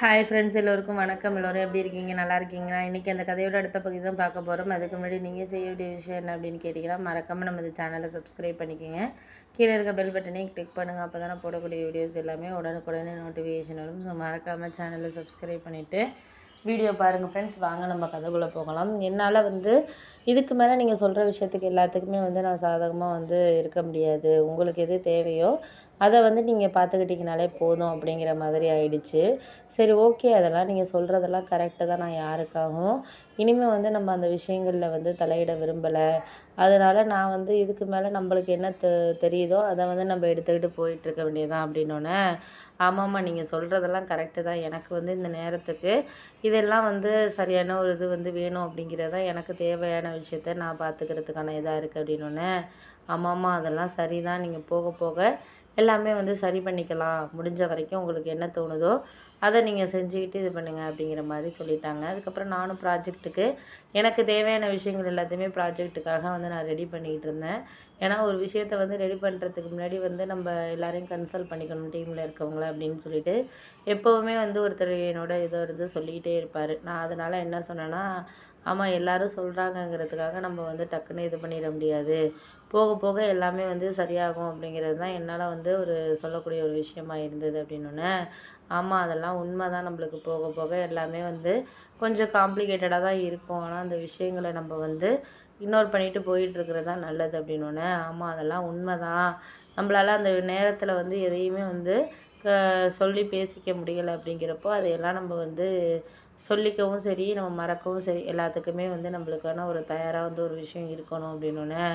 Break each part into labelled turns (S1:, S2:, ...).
S1: hi friends எல்லோருக்கும் வணக்கம் எல்லோரும் எப்படி இருக்கீங்க நல்லா இருக்கீங்களா இன்றைக்கி அந்த கதையோட அடுத்த பகுதி தான் பார்க்க போகிறோம் அதுக்கு முன்னாடி நீங்கள் செய்ய வேண்டிய விஷயம் என்ன அப்படின்னு கேட்டிங்கன்னா மறக்காமல் நம்ம இந்த சேனலை சப்ஸ்கிரைப் பண்ணிக்கோங்க கீழே இருக்க பெல் பட்டனையும் கிளிக் பண்ணுங்கள் அப்போ தானே போடக்கூடிய வீடியோஸ் எல்லாமே உடனுக்குடனே நோட்டிஃபிகேஷன் வரும் ஸோ மறக்காமல் சேனலை சப்ஸ்கிரைப் பண்ணிவிட்டு வீடியோ பாருங்கள் ஃப்ரெண்ட்ஸ் வாங்க நம்ம கதைக்குள்ளே போகலாம் என்னால் வந்து இதுக்கு மேலே நீங்கள் சொல்கிற விஷயத்துக்கு எல்லாத்துக்குமே வந்து நான் சாதகமாக வந்து இருக்க முடியாது உங்களுக்கு எது தேவையோ அதை வந்து நீங்கள் பார்த்துக்கிட்டிங்கனாலே போதும் அப்படிங்கிற மாதிரி ஆயிடுச்சு சரி ஓகே அதெல்லாம் நீங்கள் சொல்கிறதெல்லாம் கரெக்டாக தான் நான் யாருக்காகவும் இனிமேல் வந்து நம்ம அந்த விஷயங்களில் வந்து தலையிட விரும்பலை அதனால் நான் வந்து இதுக்கு மேலே நம்மளுக்கு என்ன தெ தெரியுதோ அதை வந்து நம்ம எடுத்துக்கிட்டு போயிட்டுருக்க வேண்டியதான் அப்படின்னோடனே ஆமாம்மா நீங்கள் சொல்கிறதெல்லாம் கரெக்டு தான் எனக்கு வந்து இந்த நேரத்துக்கு இதெல்லாம் வந்து சரியான ஒரு இது வந்து வேணும் அப்படிங்கிறதான் எனக்கு தேவையான விஷயத்த நான் பார்த்துக்கிறதுக்கான இதாக இருக்குது அப்படின்னோடனே ஆமாம்மா அதெல்லாம் சரி தான் நீங்கள் போக போக எல்லாமே வந்து சரி பண்ணிக்கலாம் முடிஞ்ச வரைக்கும் உங்களுக்கு என்ன தோணுதோ அதை நீங்கள் செஞ்சுக்கிட்டு இது பண்ணுங்கள் அப்படிங்கிற மாதிரி சொல்லிட்டாங்க அதுக்கப்புறம் நானும் ப்ராஜெக்ட்டுக்கு எனக்கு தேவையான விஷயங்கள் எல்லாத்தையுமே ப்ராஜெக்ட்டுக்காக வந்து நான் ரெடி பண்ணிக்கிட்டு இருந்தேன் ஏன்னா ஒரு விஷயத்த வந்து ரெடி பண்ணுறதுக்கு முன்னாடி வந்து நம்ம எல்லோரையும் கன்சல்ட் பண்ணிக்கணும் டீமில் இருக்கவங்கள அப்படின்னு சொல்லிட்டு எப்போவுமே வந்து ஒருத்தர் என்னோட இதோ வந்து சொல்லிக்கிட்டே இருப்பார் நான் அதனால் என்ன சொன்னேன்னா ஆமாம் எல்லோரும் சொல்கிறாங்கங்கிறதுக்காக நம்ம வந்து டக்குன்னு இது பண்ணிட முடியாது போக போக எல்லாமே வந்து சரியாகும் அப்படிங்கிறது தான் என்னால் வந்து ஒரு சொல்லக்கூடிய ஒரு விஷயமா இருந்தது அப்படின்னு ஆமாம் அதெல்லாம் உண்மை தான் நம்மளுக்கு போக போக எல்லாமே வந்து கொஞ்சம் காம்ப்ளிகேட்டடாக தான் இருக்கும் ஆனால் அந்த விஷயங்களை நம்ம வந்து இக்னோர் பண்ணிட்டு போயிட்டுருக்கிறது தான் நல்லது அப்படின்னோடனே ஆமாம் அதெல்லாம் உண்மை தான் நம்மளால் அந்த நேரத்தில் வந்து எதையுமே வந்து க சொல்லி பேசிக்க முடியலை அப்படிங்கிறப்போ அதையெல்லாம் நம்ம வந்து சொல்லிக்கவும் சரி நம்ம மறக்கவும் சரி எல்லாத்துக்குமே வந்து நம்மளுக்கான ஒரு தயாராக வந்து ஒரு விஷயம் இருக்கணும் அப்படின்னோடனே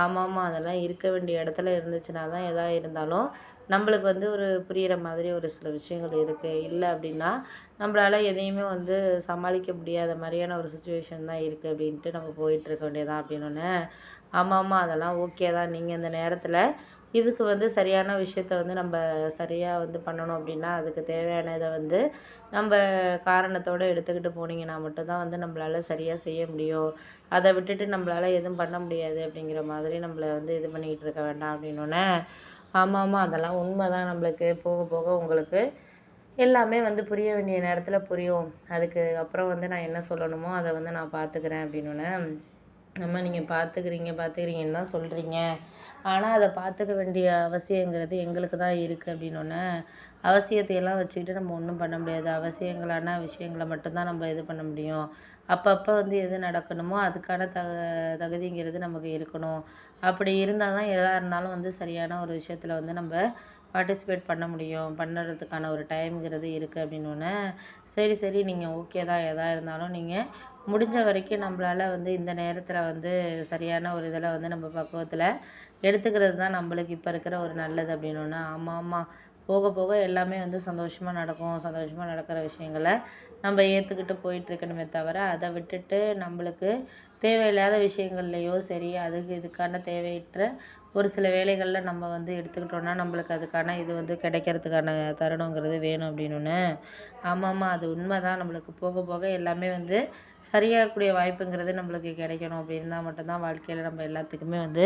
S1: ஆமாம்மா அதெல்லாம் இருக்க வேண்டிய இடத்துல இருந்துச்சுன்னா தான் எதா இருந்தாலும் நம்மளுக்கு வந்து ஒரு புரிகிற மாதிரி ஒரு சில விஷயங்கள் இருக்குது இல்லை அப்படின்னா நம்மளால் எதையுமே வந்து சமாளிக்க முடியாத மாதிரியான ஒரு சுச்சுவேஷன் தான் இருக்குது அப்படின்ட்டு நம்ம போயிட்டுருக்க வேண்டியதான் அப்படின்னு ஒன்று ஆமாம் ஆமாம் அதெல்லாம் ஓகே தான் நீங்கள் இந்த நேரத்தில் இதுக்கு வந்து சரியான விஷயத்த வந்து நம்ம சரியாக வந்து பண்ணணும் அப்படின்னா அதுக்கு தேவையான இதை வந்து நம்ம காரணத்தோடு எடுத்துக்கிட்டு போனீங்கன்னா மட்டும்தான் வந்து நம்மளால் சரியாக செய்ய முடியும் அதை விட்டுட்டு நம்மளால் எதுவும் பண்ண முடியாது அப்படிங்கிற மாதிரி நம்மளை வந்து இது பண்ணிக்கிட்டு இருக்க வேண்டாம் அப்படின்னோடனே ஆமாம் ஆமாம் அதெல்லாம் உண்மை தான் நம்மளுக்கு போக போக உங்களுக்கு எல்லாமே வந்து புரிய வேண்டிய நேரத்தில் புரியும் அதுக்கு அப்புறம் வந்து நான் என்ன சொல்லணுமோ அதை வந்து நான் பார்த்துக்கிறேன் அப்படின்னோடனே நம்ம நீங்கள் பார்த்துக்கிறீங்க பார்த்துக்கிறீங்கன்னு தான் சொல்கிறீங்க ஆனால் அதை பார்த்துக்க வேண்டிய அவசியங்கிறது எங்களுக்கு தான் இருக்குது அப்படின்னோடனே அவசியத்தையெல்லாம் வச்சுக்கிட்டு நம்ம ஒன்றும் பண்ண முடியாது அவசியங்களான விஷயங்களை மட்டும்தான் நம்ம இது பண்ண முடியும் அப்பப்போ வந்து எது நடக்கணுமோ அதுக்கான தக தகுதிங்கிறது நமக்கு இருக்கணும் அப்படி இருந்தால் தான் எதாக இருந்தாலும் வந்து சரியான ஒரு விஷயத்தில் வந்து நம்ம பார்ட்டிசிபேட் பண்ண முடியும் பண்ணுறதுக்கான ஒரு டைம்ங்கிறது இருக்குது அப்படின்னோடனே சரி சரி நீங்கள் ஓகே தான் எதாக இருந்தாலும் நீங்கள் முடிஞ்ச வரைக்கும் நம்மளால் வந்து இந்த நேரத்தில் வந்து சரியான ஒரு இதில் வந்து நம்ம பக்குவத்தில் எடுத்துக்கிறது தான் நம்மளுக்கு இப்போ இருக்கிற ஒரு நல்லது அப்படின்னு ஆமாம் ஆமாம் போக போக எல்லாமே வந்து சந்தோஷமாக நடக்கும் சந்தோஷமாக நடக்கிற விஷயங்களை நம்ம ஏற்றுக்கிட்டு போயிட்டுருக்கணுமே தவிர அதை விட்டுட்டு நம்மளுக்கு தேவையில்லாத விஷயங்கள்லையோ சரி அதுக்கு இதுக்கான தேவையற்ற ஒரு சில வேலைகளில் நம்ம வந்து எடுத்துக்கிட்டோன்னா நம்மளுக்கு அதுக்கான இது வந்து கிடைக்கிறதுக்கான தருணங்கிறது வேணும் அப்படின்னு ஆமாம்மா அது உண்மை தான் நம்மளுக்கு போக போக எல்லாமே வந்து சரியாகக்கூடிய வாய்ப்புங்கிறது நம்மளுக்கு கிடைக்கணும் அப்படின்னா மட்டும்தான் வாழ்க்கையில் நம்ம எல்லாத்துக்குமே வந்து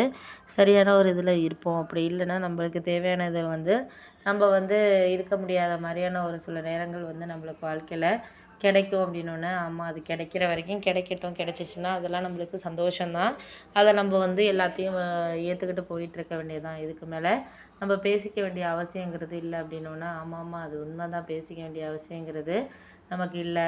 S1: சரியான ஒரு இதில் இருப்போம் அப்படி இல்லைன்னா நம்மளுக்கு தேவையான வந்து நம்ம வந்து இருக்க முடியாத மாதிரியான ஒரு சில நேரங்கள் வந்து நம்மளுக்கு வாழ்க்கையில் கிடைக்கும் அப்படின்னோடனே ஆமாம் அது கிடைக்கிற வரைக்கும் கிடைக்கட்டும் கிடைச்சிச்சின்னா அதெல்லாம் நம்மளுக்கு சந்தோஷம்தான் அதை நம்ம வந்து எல்லாத்தையும் ஏற்றுக்கிட்டு போயிட்டுருக்க வேண்டியதான் இதுக்கு மேலே நம்ம பேசிக்க வேண்டிய அவசியங்கிறது இல்லை அப்படின்னோடனே ஆமாம் ஆமாம் அது உண்மை தான் பேசிக்க வேண்டிய அவசியங்கிறது நமக்கு இல்லை